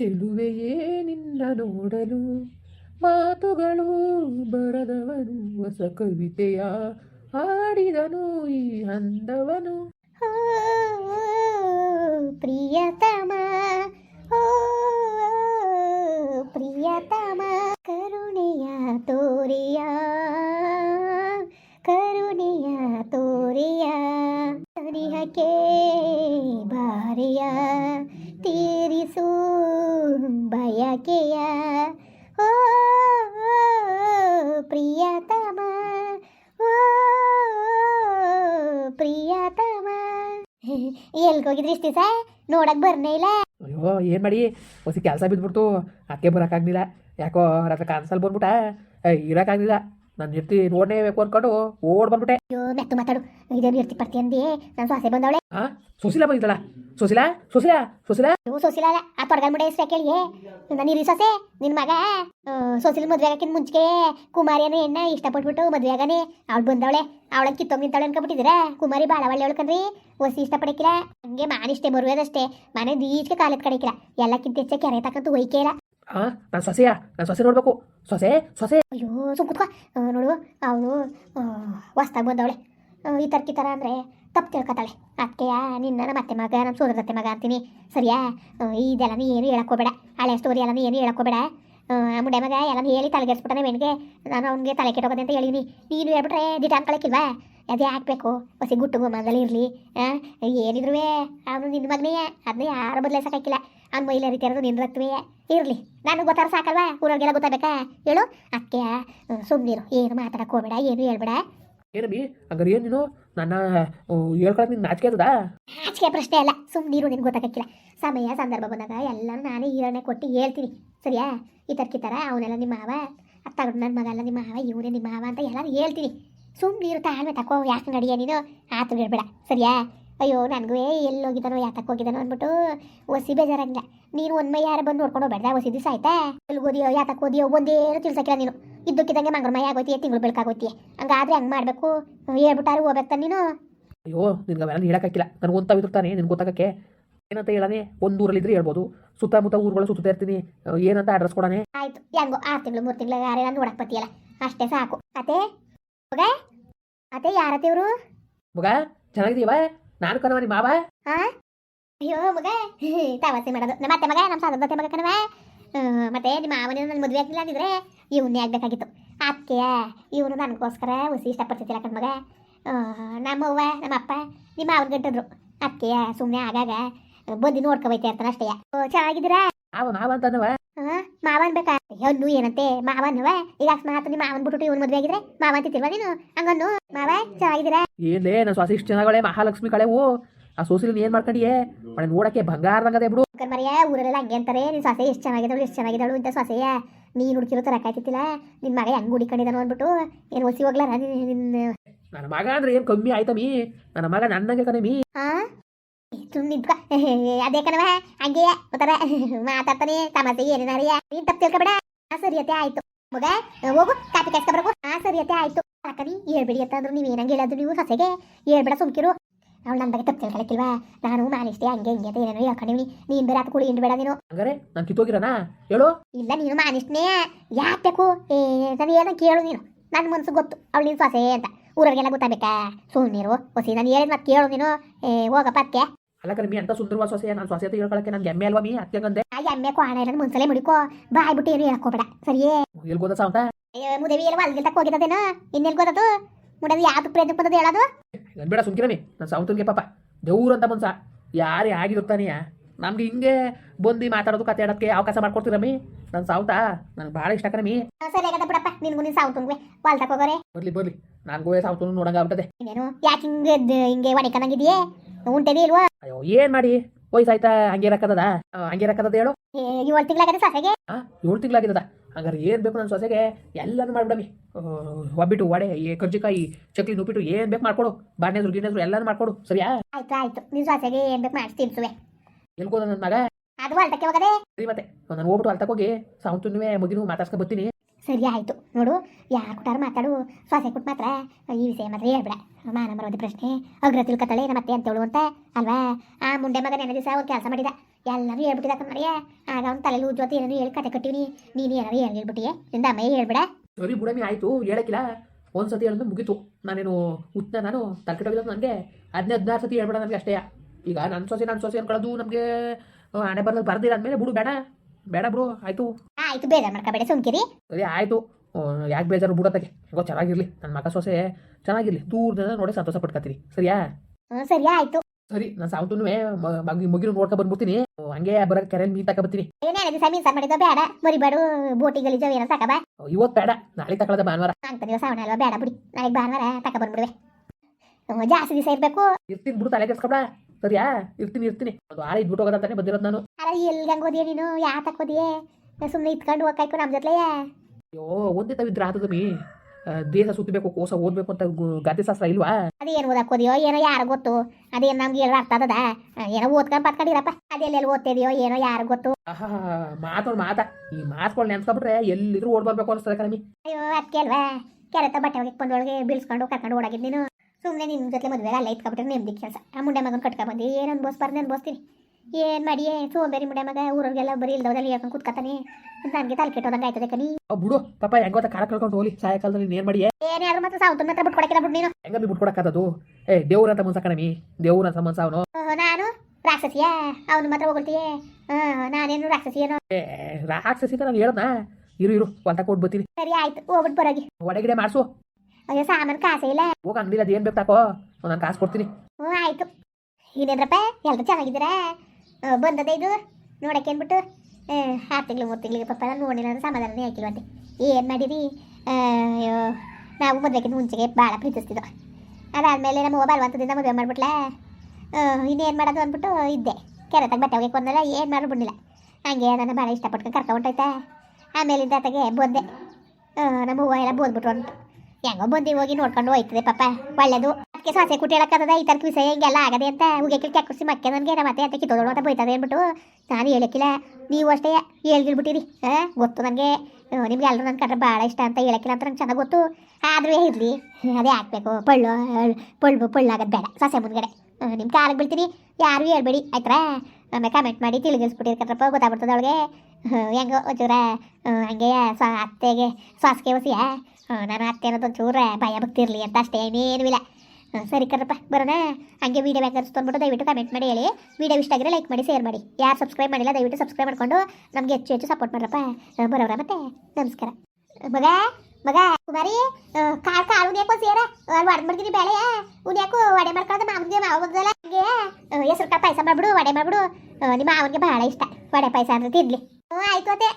ಚೆಲುವೆಯೇ ನಿನ್ನ ನೋಡಲು. ಮಾತುಗಳು ಬರದವನು ಹೊಸ ಕವಿತೆಯ ಹಾಡಿದನು ಈ ಅಂದವನು. ಪ್ರಿಯತಮ ಓ ಬಯಕೆಯ ಓ, ಪ್ರಿಯತಮ. ಓ, ಪ್ರಿಯತಮ. ಎಲ್ಗೋಗಿದ್ರಿ ಇಷ್ಟು ದಿವಸ? ನೋಡಕ್ ಬರ್ನೇ ಇಲ್ಲ. ಅಯ್ಯೋ, ಏನು ಮಾಡಿ? ಹೊಸ ಕೆಲಸ ಬಿದ್ದುಬಿಡ್ತು ಅದಕ್ಕೆ ಬರೋಕ್ಕಾಗಲಿಲ್ಲ ಯಾಕೋ ರಾತ್ರಿ ಕಾನ್ಸಲ್ ಬಂದ್ಬಿಟ್ಟ. ಇರೋಕ್ಕಾಗಲಿಲ್ಲ ನನ್ನ ಜೊತೆ ನೋಡಲೇಬೇಕು ಅನ್ಕೊಂಡು ಓಡ್ ಬಂದ್ಬಿಟ್ಟೆ. ಅಯ್ಯೋ ಮೆತ್ತು ಮಾತಾಡು. ಇದೇನು ಇರ್ತಿ ಪರ್ತಿ ಅಂದಿ? ನನ್ನ ಸೊಸೆ ಬಂದವಳೆ. ಹಾ ಸುಶೀಲಾ ಬಂದಿದ್ದಳ. ಸುಶೀಲಾ ಸುಶೀಲಾ ಸುಶೀಲಾ ನೀವು ಸೊಸಿಲ ಅಲ್ಲ. ಆ ತೊಡಗಲ್ ಮುಡೆ ಹೆಸ್ರು ನನ್ನ ನಾನು ಇರಿ ಸೊಸೆ ನಿನ್ನ ಮಗ. ಸೊಸಿಲ್ ಮದ್ವೆ ಆಗಕ್ಕಿಂತ ಮುಂಚೆ ಕುಮಾರಿಯನ್ನ ಹೆಣ್ಣ ಇಷ್ಟಪಟ್ಬಿಟ್ಟು ಮದ್ವೆ ಆಗನೆ. ಅವಳು ಬಂದವಳೆ. ಅವಳನ್ನ ಕಿತ್ತೋಗಿ ನಿಂತವಳೆ ಅನ್ಕೊಬಿಟ್ಟಿದ್ದೀರಾ? ಕುಮಾರಿ ಭಾಳ ಒಳ್ಳೆ ಹೇಳ್ಕನ್ರಿ ಒಸಿ ಇಷ್ಟಪಡಕ್ಕಿಲ್ಲ ಹಂಗೆ ಮಾನಿಷ್ಟೇ ಬರುವುದಷ್ಟೇ. ಮನೆ ದೀಚಿಗೆ ಕಾಲದ ಕಡೆಕಿಲ್ಲ ಎಲ್ಲಕ್ಕಿಂತ ಹೆಚ್ಚೆ ಕೆರೆ ತಕ್ಕಂತೂ ಒಯ್ಕೇ ಇಲ್ಲ. ಹಾಂ? ನಾನು ಸೊಸೆಯ? ನಾನು ಸೊಸೆ ನೋಡಬೇಕು. ಸೊಸೆ? ಸೊಸೆ? ಅಯ್ಯೋ, ಸುಮ್ ಕುತ್ಕೋ. ನೋಡು, ಅವಳು ಹೊಸ್ದಾಗಿ ಬಂದವಳೆ. ಈ ಈ ಥರ ಅಂದರೆ ತಪ್ಪು ತಿಳ್ಕೊತಾಳೆ. ಅದಕ್ಕೆಯ ನಿನ್ನ ನಮ್ಮ ಅತ್ತೆ ಮಗ, ನಮ್ಮ ಸೋದರತ್ತೆ ಮಗ ಅಂತೀನಿ. ಸರಿಯಾ? ಇದೆಲ್ಲ ನೀ ಏನು ಹೇಳಕ್ಕೋಬೇಡ ಹಳೆ ಸ್ಟೋರಿ ಎಲ್ಲ ನೀ ಏನು ಹೇಳಕ್ಕೋಬೇಡ ಮುಂಡೆ ಮಗ ಎಲ್ಲ ಹೇಳಿ ತಲೆಗೆಡ್ಸ್ಬಿಟ್ಟಾನೆ ಮೆಣ್ಗೆ. ನಾನು ಅವ್ನಿಗೆ ತಲೆ ಕೆಟ್ಟೋಗದೆ ಅಂತ ಹೇಳಿನಿ. ನೀನು ಹೇಳ್ಬಿಟ್ರೆ ದಿಟ ಅನ್ಕೊಳಕ್ಕಿಲ್ವಾ ಅದೇ ಹಾಕ್ಬೇಕು ಹೊಸಿ ಗುಟ್ಟು ಮಗದಲ್ಲಿ ಇರಲಿ. ಏನಿದ್ರು ಅವನು ನಿನ್ನ ಮಗನೇ. ಅದನ್ನ ಯಾರು ಬದಲಾಯಿಸಕ್ಕಾಗಿಲ್ಲ ಅವ್ನ ಮೈಲಿ ನಿನ್ನ ರಕ್ತವೇ ಇರಲಿ ನನಗೆ ಗೊತ್ತಾರ ಸಾಕಲ್ವಾ? ಊರವ್ರಿಗೆಲ್ಲ ಗೊತ್ತಾಗಬೇಕಾ? ಹೇಳು. ಅಕ್ಕೆಯ ಸುಮ್ಮನಿರು ಏನು ಮಾತಾಡಕ್ಕೆ ಹೋಗ್ಬೇಡ ಏನು ಹೇಳ್ಬೇಡ. ಏನಮ್ಮಿ ಹಂಗಾರೆ ಏನು ನೀನು? ನನ್ನ ಹೇಳ್ಕೊಳಕ್ ನಿನ್ನ ನಾಚಿಕೆ ಅದ ನಾಚಿಕೆ ಪ್ರಶ್ನೆ ಅಲ್ಲ ಸುಮ್ಮನಿರು ನಿನ್ಗೆ ಗೊತ್ತಾಗಕ್ಕಿಲ್ಲ. ಸಮಯ ಸಂದರ್ಭ ಬಂದಾಗ ಎಲ್ಲರೂ ನಾನೇ ಈರಣೆ ಕೊಟ್ಟು ಹೇಳ್ತೀನಿ. ಸರಿಯಾ? ಈ ಕಿತರ ಅವನೆಲ್ಲ ನಿಮ್ಮ ಮಾವ ಅತ್ತಾಗ ನನ್ನ ಮಗ ಎಲ್ಲ ನಿಮ್ಮ ಮಾವ ಇವನೇ ನಿಮ್ಮ ಮಾವ ಅಂತ ಎಲ್ಲರೂ ಹೇಳ್ತೀನಿ. ಸುಮ್ಮನಿರು ತಾಳ್ಮೆ ತಕೋ ಯಾಕೆ ನಡಿಯ ನೀನು? ಆತು ಹೇಳ್ಬೇಡ. ಸರಿಯಾ? ಅಯ್ಯೋ ನನಗೂ ಎಲ್ಲಿ ಹೋಗಿದ್ದಾನೋ ಯಾತಕ್ಕೆ ಹೋಗಿದ್ದಾನೋ ಅಂದ್ಬಿಟ್ಟು ಒಸಿ ಬೇಜಾರಂಗಿಲ್ಲ ನೀನು ಒಂದ್ ಮೈ ಯಾರು ಬಂದು ನೋಡ್ಕೊಂಡು ಹೋಗ್ಬೇಡ ಒಸಿ ದಿವಸ ಆಯ್ತಾ? ಎಲ್ಲಿ ಓದಿಯೋ ಯಾತಕ್ಕೆ ಓದಿಯೋ ಒಂದೇನು ತಿಳ್ಸಕ್ಕಿಲ್ಲ ನೀನು. ಇದ್ದಕ್ಕಿದ್ದಂಗೆ ಮಂಗ್ರ ಮೈ ಆಗೋತಿ ತಿಂಗಳು ಬೆಳಕಾಗೋತಿ ಹಂಗಾದ್ರೆ ಹಂಗೆ ಮಾಡಬೇಕು. ಹೇಳ್ಬಿಟ್ಟಾರು ಹೋಗ್ಬೇಕು ನೀನು. ಅಯ್ಯೋ ನಿನ್ಗೆ ಅವೆಲ್ಲ ಹೇಳೋಕ್ಕಾಗಿಲ್ಲ ನನಗೆ ಅಂತ ಇರ್ತಾನೆ ನಿನ್ಗೆ ಗೊತ್ತಾಗಕ್ಕೆ. ಏನಂತ ಹೇಳನೆ? ಒಂದು ಊರಲ್ಲಿದ್ರೆ ಹೇಳ್ಬೋದು. ಸುತ್ತಮುತ್ತ ಊರುಗಳು ಸುತ್ತಾ ಇರ್ತೀನಿ. ಏನಂತ ಅಡ್ರೆಸ್ ಕೊಡಾನೆ? ಆಯ್ತು ಹೆಂಗೋ ಆರು ತಿಂಗಳು ಮೂರು ತಿಂಗಳು ಯಾರೆಲ್ಲ ನೋಡಕ್ ಬತ್ತಿಯಲ್ಲ ಅಷ್ಟೇ ಸಾಕು. ಅತೆ ಮಗ ಅತ್ತೆ ಯಾರತ್ತಿವ್ರು ಮಗ ಚೆನ್ನಾಗಿದೀವ ನಾನು ಕಣವ ನಿಮ್ಮ ಮಾವ? ಹಾ ಅಯ್ಯೋ ಮಗ. ತವಾಸೆ ಮಾಡೋದು. ನಮ್ಮ ಅತ್ತೆ ಮಗ ನಮ್ಮ ಸಾಧನ ಮಗ ಕಣವ ಮತ್ತೆ ನಿಮ್ಮ ಮಾವನ ನನ್ನ ಮದುವೆ ಆಗಿಲ್ಲ ಅಂದಿದ್ರೆ ಇವನ್ನೇ ಆಗ್ಬೇಕಾಗಿತ್ತು. ಅದಕ್ಕೆ ಇವನು ನನಗೋಸ್ಕರ ಉಸಿ ಇಷ್ಟಪಡ್ತಿದ್ದಿಲ್ಲ ಕಣ್ ಮಗ. ಆ, ನಮ್ಮವ್ವ ನಮ್ಮ ಅಪ್ಪ ನಿಮ್ಮ ಅವ್ರು ಗಂಟದ್ರು ಅದಕ್ಕೆ ಸುಮ್ಮನೆ ಆಗಾಗ ಬಂದು ನೋಡ್ಕೊಬೈತೆ ಇರ್ತಾನೆ ಅಷ್ಟೇ. ಓ, ಚೆನ್ನಾಗಿದ್ದೀರಾ? ಅವ ಮಾವ ಅಂತನವ. ಮಾವನ್ ಬೇಕಾ? ಹೆಣ್ಣು ಏನಂತೆ? ಮಾವನವ ಈಗ ಅಕಸ್ಮಾತ್ ನಿಮ್ಮ ಮಾವನ್ ಬಿಟ್ಟು ಇವನ್ ಮದ್ವೆ ಆಗಿದ್ರೆ ಮಾವ ಅಂತಿಲ್ವಾ ನೀನು? ಹಂಗನ್ನು? ಮಾವ ಚೆನ್ನಾಗಿದ್ದೀರಾ? ಏನ್ಲೇ ನನ್ನ ಸ್ವಾಸಿ ಇಷ್ಟು ಚೆನ್ನಾಗಳೆ ಮಹಾಲಕ್ಷ್ಮಿ ಕಳೆವು ಆ ಸೋಸಿಲ್ ಏನ್ ಮಾಡ್ಕೊಂಡಿಯೇ? ಮನೆ ನೋಡಕ್ಕೆ ಬಂಗಾರದಂಗದೆ ಬಿಡು ಮರಿಯ ಊರಲ್ಲೆಲ್ಲ ಹಂಗೆ ಅಂತಾರೆ. ನಿನ್ ಸೊಸೆ ಎಷ್ಟು ಚೆನ್ನಾಗಿದ್ದಾಳು ಎಷ್ಟು ಚೆನ್ನಾಗಿದ್ದಾಳು ಇಂಥ ಸೊಸೆಯ ನೀನ್ ಹುಡುಕಿರೋ ತರ ಕಾಯ್ತಿತ್ತಿಲ್ಲ ನಿನ್ ಮಗ ಹೆಂಗ್ ಹುಡಿಕೊಂಡಿದ್ದಾನು ಅಂದ್ಬಿಟ್ಟು ಏನ್ ಒಸಿ ಹೋಗ್ಲಾರ ನಿನ್ನ ನನ್ನ ಮಗ ಅಂದ್ರೆ ಏನ್ ಕಮ್ಮಿ ಆಯ್ತಮ್ಮಿ ನನ್ನ ಮಗ ನನ್ನಂಗೆ ಕಣಮಿ. ಹಾ ಸುಮ್ಮನೆ ನಿಂತ್ಕ ಅದೇ ಕಣವ ಹಂಗೆ ಒಂಥರ ಮಾತಾಡ್ತಾನೆ ತಮಾಸೆ ಏನೇನಾರಿಯ ನೀನ್ ತಪ್ಪು ತಿಳ್ಕೊಬೇಡ. ಆ ಸರಿಯತೆ ಆಯ್ತು. ಮಗ ಹೋಗು ಕಾಪಿ ಕಾಯ್ಸ್ಕೊಬರ್ಬೇಕು ಹಾ ಸರಿಯತೆ ಆಯ್ತು. ಅಕ್ಕನಿ ಹೇಳ್ಬೇಡಿ ಅಂತಂದ್ರು ನೀವು ಏನಂಗೆ ಹೇಳೋದು ನೀವು ಸೊಸೆಗೆ? ಹೇಳ್ಬೇಡ ಸುಮ್ಕಿರು. ಅವಳು ನನ್ನ ಬಗ್ಗೆ ತಪ್ಪು ತಿಳ್ಕೊಳಕ್ಕಿಲ್ವಾ? ನಾನು ಮಾನಿಷ್ಟೇ ಹಂಗೆ ಹಿಂಗೆ ಅಂತ ಏನೇನೋ ಹೇಳ್ಕೊಂಡಿವಿ ನೀನ್ ಬೇರೆ ಆತ ಕುಳಿ ಬೇಡ ನೀನು. ಹಂಗಾರೆ ನಾನು ಕಿತ್ತೋಗಿರನಾ? ಹೇಳು. ಇಲ್ಲ ನೀನು ಮಾನಿಷ್ಟನೇ ಯಾಕೆ ಬೇಕು ನಾನು ಏನೋ ಕೇಳು ನೀನು. ನನ್ನ ಮನ್ಸು ಗೊತ್ತು. ಅವಳು ನೀನು ಸೊಸೆ ಅಂತ. ಊರವ್ರಿಗೆಲ್ಲ ಗೊತ್ತಾಗಬೇಕಾ? ಸುಮ್ಮನಿರು ಹೊಸಿ ನಾನು ಹೇಳಿದ್ ಮತ್ತೆ ಕೇಳು ನೀನು. ಏ ಹೋಗಪ್ಪ ಅದಕ್ಕೆ ಅಲ್ಲ ಮೀ ಅಂತ ಸುಂದರವಾದ ಸೊಸೆ ನಾನು ಸೊಸೆ ಹೇಳ್ಕೊಳಕ್ಕೆ ನನ್ಗೆ ಎಮ್ಮೆ ಅಲ್ವಾ ಮೀ ಅತ್ಯಂಗಂದೆ ಎಮ್ಮೆ ಕೋಣ ಇಲ್ಲ ಮುನ್ಸಲೆ ಮುಡಿಕೋ. ಬಾಯ್ ಬಿಟ್ಟು ಏನು ಹೇಳ್ಕೋಬೇಡ ಸರಿಯೇ? ಎಲ್ಲಿ ಸಾವಂತ? ಅಯ್ಯೋ ಮುದೇವಿ ಎಲ್ಲ ಹೊಲ್ಗಿಲ್ ತಕ್ಕ ಹೋಗಿದ್ದೇನ ಇನ್ನೆಲ್ಲಿ ಗೊತ್ತದು ಮುಡದು ಯಾವ್ದು ಪ್ರಯತ್ನ ಬಂದದ್ದು ಹೇಳೋದು? ನನ್ ಬೇಡ ಸುಮ್ಕಿರಮಿ ನನ್ನ ಸಾವಂತನ್ಗೆ ಪಾಪ. ದೇವ್ರು ಅಂತ ಮನ್ಸ. ಯಾರೇ ಆಗಿರ್ತಾನೆಯ ನಮ್ಗೆ ಹಿಂಗೆ ಬಂದು ಮಾತಾಡೋದು ಕತೆ ಆಡೋಕ್ಕೆ ಅವಕಾಶ ಮಾಡ್ಕೊಡ್ತೀರಮ್ಮಿ ನನ್ನ ಸಾವುತ ನನಗೆ ಭಾಳ ಇಷ್ಟ ಕರಮಿ ಸರಿ ಆಗದ ಬಿಡಪ್ಪ. ನಿನ್ಗೂ ನೀನು ಸಾವು ತುಂಬ್ವೆ ಹೋಗೋರೆ. ಬರ್ಲಿ ಬರ್ಲಿ. ನನಗೂ ಸಾವುತನು ನೋಡಂಗ ಆಗ್ಬಿಟ್ಟದೆ. ಇನ್ನೇನು? ಯಾಕೆ ಹಿಂಗೆ ಹಿಂಗೇ ಹೊಡಿಕಂಗಿದೆಯೇ ಉಂಟೇದಿ ಇಲ್ವಾ? ಅಯ್ಯೋ ಏನ್ ಮಾಡಿ? ವಯಸ್ಸಾಯ್ತಾ? ಹಂಗೆ ಇರಕ್ಕದ ಹಂಗೆ ರಕ್ಕದ ಹೇಳು. ಏಳು ತಿಂಗಳಾಗಿದೆ ಸೊಸೆಗೆ? ಆ ಏಳು ತಿಂಗಳಾಗಿದ್ದದ? ಹಂಗಾರೆ ಏನ್ ಬೇಕು ನನ್ನ ಸೊಸೆಗೆ? ಎಲ್ಲನೂ ಮಾಡ್ಬಿಡಮಿ ಒಬ್ಬಿಟ್ಟು ವಡೆ ಕರ್ಜಿಕಾಯಿ ಚಕ್ಲಿ ನುಪ್ಪಿಟ್ಟು ಏನ್ ಬೇಕು ಮಾಡ್ಕೊಡು. ಬಾಣೆದ್ರು ಗಿಣ್ಣೆದ್ರು ಎಲ್ಲಾನು ಮಾಡ್ಕೊಡು. ಸರಿಯಾ? ಆಯ್ತು ಆಯ್ತು. ನಿನ್ ಸೊಸೆಗೆ ಏನ್ ಬೇಕು ಮಾಡಿಸಿ ತಿನ್ಸುವೆ. ಎಲ್ಕೋದ ನನ್ನ ಮಗ? ಅದು ಹೊಲ್ತಕ್ಕೆ ಹೋಗದೆ? ಸರಿ ಮತ್ತೆ. ನಾನು ಹೋಗ್ಬಿಟ್ಟು ಅಲ್ತಕ್ಕೆ ಹೋಗಿ ಸಾವಂತುನುವೆ ಮಗಿನೂ ಮಾತಾಡ್ಸ್ಕೊ ಬರ್ತೀನಿ. ಸರಿ ಆಯಿತು. ನೋಡು, ಯಾರು ಕೊಟ್ಟಾರು ಮಾತಾಡು. ಸೊಸೆ ಕೊಟ್ಟು ಮಾತ್ರ ಈ ವಿಷಯ ಮಾತ್ರ ಹೇಳ್ಬೇಡ. ಮಾನ ಒಂದು ಪ್ರಶ್ನೆ. ಅಗ್ರ ತಿಳ್ಕತ್ತಾಳೆ ಮತ್ತೆ ಅಂತೇಳು ಅಂತ ಅಲ್ವಾ? ಆ ಮುಂಡೆ ಮಗ ನೆನೆ ದಿವಸ ಅವ್ರು ಕೆಲಸ ಮಾಡಿದ. ಎಲ್ಲರೂ ಹೇಳ್ಬಿಟ್ಟಿದ ಕಮ್ಮರಿಯ ಆಗ ಅವ್ನ ತಲೆಲಿ ಉಜ್ಜೋತಿ ಏನೇನು ಹೇಳಿ ಕತೆ ಕಟ್ಟಿವಿ ನೀನು ಏನಾರು ಹೇಳಿ ಹೇಳ್ಬಿಟ್ಟಿಯೇ ನಿಂದ ಅಮ್ಮ ಹೇಳ್ಬೇಡ. ಸರಿ ಬುಡಮಿ ಆಯಿತು. ಹೇಳಕ್ಕಿಲ್ಲ. ಒಂದು ಸತಿ ಹೇಳಿದ್ರೆ ಮುಗಿತು. ನಾನೇನು ಉತ್ನ ನಾನು ತಲೆಕೆಟ್ಟೋಗಿಲ್ಲ ನನಗೆ ಹದಿನೈದು ಹದಿನಾರು ಸತಿ ಹೇಳ್ಬೇಡ ನನಗೆ ಅಷ್ಟೇ. ಈಗ ನನ್ನ ಸೊಸೆ ನನ್ನ ಸೊಸೆ ಅನ್ಕೊಳ್ಳೋದು ನಮಗೆ ಹಣೆ ಬರೋದು ಬರ್ದಿರ ಅಂದಮೇಲೆ ಬಿಡು, ಬೇಡ. ಬೇಡ ಬ್ರೋ ಆಯಿತು. ಆಯಿತು ಬೇಜಾರು ಮಾಡ್ಕೋಬೇಡಿ ಸುಮ್ಕಿರಿ. ಸರಿ ಆಯಿತು. ಯಾಕೆ ಬೇಜಾರು ಬಿಡೋತಕ್ಕೆ ಹೆಂಗೋ ಚೆನ್ನಾಗಿರಲಿ. ನನ್ನ ಮಗ ಸೊಸೆ ಚೆನ್ನಾಗಿರಲಿ. ದೂರದಿಂದ ನೋಡಿ ಸಂತೋಷ ಪಟ್ಕೊತೀರಿ ಸರಿಯಾ? ಹ್ಞೂ ಸರಿ ಆಯ್ತು. ಸರಿ ನಾನು ಸಾವುತೂ ಮಗಿ ಮುಗಿರು ನೋಡ್ಕೊ ಬಂದ್ಬಿಡ್ತೀನಿ. ಹಂಗೆ ಬರೋ ಕೆರೆಯಲ್ಲಿ ಮೀನ್ ತಕ ಬರ್ತೀನಿ. ಏನೇನು ದಿವಸ ಸರ್ ಮಾಡಿದ ಬೇಡ. ಮರಿಬೇಡು ಬೋಟಿ ಗಲೀಜು ಏನೋ ತಕ ಬಾ ಇವತ್ತು ಬೇಡ. ನಾಳೆ ತಗೊಳ್ಳೋದ ಭಾನುವಾರ. ಅಂತ ದಿವಸ ಅವನ ಅಲ್ವಾ? ಬೇಡ ಬಿಡಿ. ನಾಳೆಗೆ ಭಾನುವಾರ ತಕ ಬಂದ್ಬಿಡುವೆ. ಜಾಸ್ತಿ ದಿವಸ ಇರಬೇಕು. ಇರ್ತೀನಿ ಬಿಡು ತಲೆ ಕೆಸ್ಕೊಬೇಡ ಸರಿಯಾ? ಇರ್ತೀನಿ ಇರ್ತೀನಿ. ಅದು ಆಳೆ ಇದ್ಬಿಟ್ಟು ಹೋಗೋದಂತಾನೆ ಬಂದಿರೋದು ನಾನು. ಅಲ್ಲ ಎಲ್ಲಿ ಹಂಗೆ ಓದಿಯ ನೀನು? ಯಾ ತಕ್ಕೋದಿಯೇ ಸುಮ್ಮನೆ ಇತ್ಕೊಂಡು ಹೋಗ್ಕಾಯ್ಕು ನಮ್ಮ ಜೊತೆ ಅಯ್ಯೋ ಒಂದೇ ತವಿದ್ರೆ ಆತದ ಮೀ. ದೇಶ ಸುತ್ತಬೇಕು ಕೋಸ ಓದಬೇಕು ಅಂತ ಗಾದೆ ಶಾಸ್ತ್ರ ಇಲ್ವಾ? ಅದೇನು ಓದಕ್ಕೋದಿಯೋ ಏನೋ ಯಾರು ಗೊತ್ತು? ಅದೇನು ನಮ್ಗೆ ಎಲ್ಲ ಅರ್ಥ ಆತದ? ಏನೋ ಓದ್ಕೊಂಡು ಪತ್ಕೊಂಡಿರಪ್ಪ. ಅದೆಲ್ಲೆಲ್ಲಿ ಓದ್ತಿದೆಯೋ ಏನೋ ಯಾರು ಗೊತ್ತು. ಆಹಾ ಮಾತ ಮಾತಾ. ಈ ಮಾತುಗಳು ನೆನ್ಸ್ಕೊಂಡ್ರೆ ಎಲ್ಲಿದ್ರು ಓಡ್ ಬರ್ಬೇಕು ಅನಿಸ್ತದೆ ಕಣಮಿ ಅಯ್ಯೋ ಅದಕ್ಕೆ ಅಲ್ವಾ ಕೆರೆತ ಬಟ್ಟೆ ಒಳಗೆ ಬಂದೊಳಗೆ ಬೀಳ್ಸ್ಕೊಂಡು ಕರ್ಕೊಂಡು ಓಡಾಗಿದ್ದು ನೀನು. ಸುಮ್ಮನೆ ನಿನ್ನ ಜೊತೆ ಮದುವೆ ಅಲ್ಲ ಇಟ್ಕೊಬಿಟ್ರೆ ನೆಮ್ಮದಿ ಕೆಲಸ. ಆ ಮುಂಡೆ ಮಗನ ಕಟ್ಕೊಂಡ್ಬಂದು ಪರ್ ನೆನ್ ಅನ್ಬೋಸ್ತೀನಿ ಏನು ಮಾಡಿ ಸೋಂಬೇರಿ ಮುಡ ಮಗ? ಊರವ್ರಿಗೆಲ್ಲ ಬರೀ ಇಲ್ದವ್ರಲ್ಲಿ ಹೇಳ್ಕೊಂಡು ಕುತ್ಕತಾನೆ ನನಗೆ ತಲೆ ಕೆಟ್ಟೋದಂಗೆ ಆಯ್ತದೆ ಕನಿ ಬಿಡು. ಪಾಪ ಹೆಂಗೋತ ಕಾಲ ಕಳ್ಕೊಂಡು ಹೋಗ್ಲಿ. ಸಾಯಂಕಾಲದಲ್ಲಿ ನೀನು ಏನು ಮಾಡಿ ಏನಾದ್ರು ಮತ್ತೆ ತುಂಬ ಬಿಟ್ಟು ಕೊಡಕಿಲ್ಲ ಬಿಡು ನೀನು. ಹೆಂಗ ಬಿಟ್ಕೊಡಕ್ಕಾದದು ಏ ದೇವ್ರ ಅಂತ ಮನ್ಸ ಕಣಮಿ ದೇವ್ರ ಅಂತ ಮನ್ಸ ಅವನು. ನಾನು ರಾಕ್ಷಸಿಯ? ಅವನು ಮಾತ್ರ ಹೋಗ್ತೀಯೇ ಹಾಂ ನಾನೇನು ರಾಕ್ಷಸಿಯೇನೋ? ಏ ಅಂತ ನಾನು ಹೇಳದ್ನ? ಇರು ಇರು. ಅಂತ ಕೊಟ್ಟು ಬರ್ತೀನಿ. ಸರಿ ಆಯ್ತು. ಹೋಗ್ಬಿಟ್ಟು ಬರೋಗಿ ಒಡಗಿಡೆ ಮಾಡಿಸು. ಅಯ್ಯೋ ಸಾಮಾನು ಕಾಸೇ ಇಲ್ಲ. ಹೋಗ ಅಂಗಡಿಲಿ ಅದೇನು ಬೇಕು ತಾಕೋ. ನಾನು ಕಾಸು ಕೊಡ್ತೀನಿ. ಹ್ಞೂ ಆಯಿತು. ಇನ್ನೇನ್ರಪ್ಪ ಎಲ್ಲರೂ ಚೆನ್ನಾಗಿದ್ದೀರಾ? ಬಂದದ ಇದು. ನೋಡಕ್ಕೆ ಅಂದ್ಬಿಟ್ಟು ಆರು ತಿಂಗಳು, ಮೂರು ತಿಂಗಳಿಗೆ ಪಾಪ ನಾನು ನೋಡಿಲ್ಲ ಅಂದ್ರೆ ಸಮಾಧಾನನೇ ಹಾಕಿಲ್ವಂತೆ ಏನು ಮಾಡಿರಿ? ಅಯ್ಯೋ, ನಾವು ಮದುವೆಗಿಂತ ಮುಂಚೆಗೆ ಭಾಳ ಪ್ರೀತಿಸ್ತಿದ್ದೋ ಅದಾದಮೇಲೆ ನಮ್ಮ ಬಲವಂತದಿಂದ ಮದುವೆ ಮಾಡ್ಬಿಟ್ಲಾ? ಇನ್ನೇನು ಮಾಡೋದು ಅಂದ್ಬಿಟ್ಟು ಇದ್ದೆ. ಕೆರೆ ಕೆರೆತಾಗ ಬಟ್ಟೆ ಹೋಗಿ ಬಂದಲ್ಲ, ಏನು ಮಾಡಿ ಬಿಡಲಿಲ್ಲ ಹಂಗೆ ನಾನು ಭಾಳ ಇಷ್ಟಪಟ್ಕೊಂಡು ಕರ್ಕೊಂಡೋಯ್ತಾ ಆಮೇಲೆ ಆತಗೆ ಬಂದೆ. ನಮ್ಮ ಹೂವು ಎಲ್ಲ ಬೋದ್ಬಿಟ್ರು ಅಂತ ಹೆಂಗೋ ಬಂದು ಹೋಗಿ ನೋಡ್ಕೊಂಡು ಹೋಯ್ತದೆ ಪಾಪ. ಒಳ್ಳೇದು. ಅದಕ್ಕೆ ಸೊಸೆ ಕುಟ್ಟಿ ಹೇಳಕ್ಕದ ಈ ವಿಷಯ ಹಿಂಗೆಲ್ಲ ಆಗದೆ ಅಂತ ಉಗಕ್ಕೆ ಕುಸಿ ಮಕ್ಕೆ ನನಗೆ ನಮ್ಮ ಮತ್ತೆ ಅಂತ ಕಿತ್ತೋದಳು ಅಂತ ಬೈತದೆ ಅಂದ್ಬಿಟ್ಟು ನಾನು ಹೇಳಕ್ಕಿಲ್ಲ ನೀವು ಅಷ್ಟೇ ಹೇಳ್ಗಿಳ್ಬಿಟ್ಟಿರಿ ಹಾಂ ಗೊತ್ತು ನನಗೆ ನಿಮ್ಗೆ ಎಲ್ಲರೂ ನನ್ನ ಕಂಡ್ರೆ ಭಾಳ ಇಷ್ಟ ಅಂತ ಹೇಳಕ್ಕಿಲ್ಲ ಅಂತ ನಂಗೆ ಚೆನ್ನಾಗಿ ಗೊತ್ತು ಆದರೂ ಇರಲಿ ಅದೇ ಹಾಕ್ಬೇಕು ಪಳ್ಳು ಪಳ್ಳು ಪಳ್ಳಾಗದು ಬೇಡ ಸೊಸೆ ಮುಂದ್ಗಡೆ ನಿಮ್ಮ ಕಾಲಿಗೆ ಬೀಳ್ತೀನಿ ಯಾರು ಹೇಳ್ಬೇಡಿ ಆಯ್ತಾ ಆಮೇಲೆ ಕಮೆಂಟ್ ಮಾಡಿ ತಿಳಿಗಿಸ್ಬಿಟ್ಟಿರ್ಕತ್ರಪ್ಪ ಗೊತ್ತಾಗ್ಬಿಡ್ತದೆ ಅವಳಿಗೆ ಹೆಂಗೋ ಒಂಚೂರ ಹಂಗೆ ಸ್ವ ಅತ್ತೆಗೆ ಸಾಸಿಗೆ ಹೊಸಿಯ ನಾನು ಅತ್ತೆ ಅನ್ನೋದು ಒಂಚೂರ ಭಯ ಭಕ್ತಿರ್ಲಿ ಅಂತ ಅಷ್ಟೇ ಏನೇನು ಇಲ್ಲ ಆ, ಸರಿ ಕರಪ್ಪ ಬರೋಣ. ಹಂಗೆ ವೀಡಿಯೋ ಬೇಕಾದ್ರೆ ತೊಂದ್ಬಿಟ್ಟು ದಯವಿಟ್ಟು ಕಮೆಂಟ್ ಮಾಡಿ ಹೇಳಿ. ವೀಡಿಯೋ ಇಷ್ಟ ಆಗಿರೋ ಲೈಕ್ ಮಾಡಿ ಶೇರ್ ಮಾಡಿ. ಯಾರು ಸಬ್ಸ್ಕ್ರೈಬ್ ಮಾಡಿಲ್ಲ ದಯವಿಟ್ಟು ಸಬ್ಸ್ಕ್ರೈಬ್ ಮಾಡ್ಕೊಂಡು ನಮಗೆ ಹೆಚ್ಚು ಹೆಚ್ಚು ಸಪೋರ್ಟ್ ಮಾಡ್ರಪ್ಪ. ಬರೋರ ಮತ್ತೆ? ನಮಸ್ಕಾರ. ಮಗ ಮಗ ಕುಮಾರಿ ಕಾಳು ಕಾಳು ಯಾಕೋ ಸೇರ. ಒಡೆ ಮಾಡ್ತೀನಿ ಬೇಳೆ ಯಾಕೋ ವಡೆ ಮಾಡ್ಕೊಳ್ಳೋದು ಮಾವನಿಗೆ ಮಾವ ಬಂದಲ್ಲ ಹಂಗೆ. ಹೆಸರು ಕಾಳು ಪಾಯಸ ಮಾಡ್ಬಿಡು ವಡೆ ಮಾಡ್ಬಿಡು. ನಿಮ್ಮ ಮಾವನಿಗೆ ಬಹಳ ಇಷ್ಟ. ವಡೆ ಪಾಯಸ ಅಂದ್ರೆ ತಿನ್ಲಿ. ಆಯ್ತು ಅತ್ತೆ.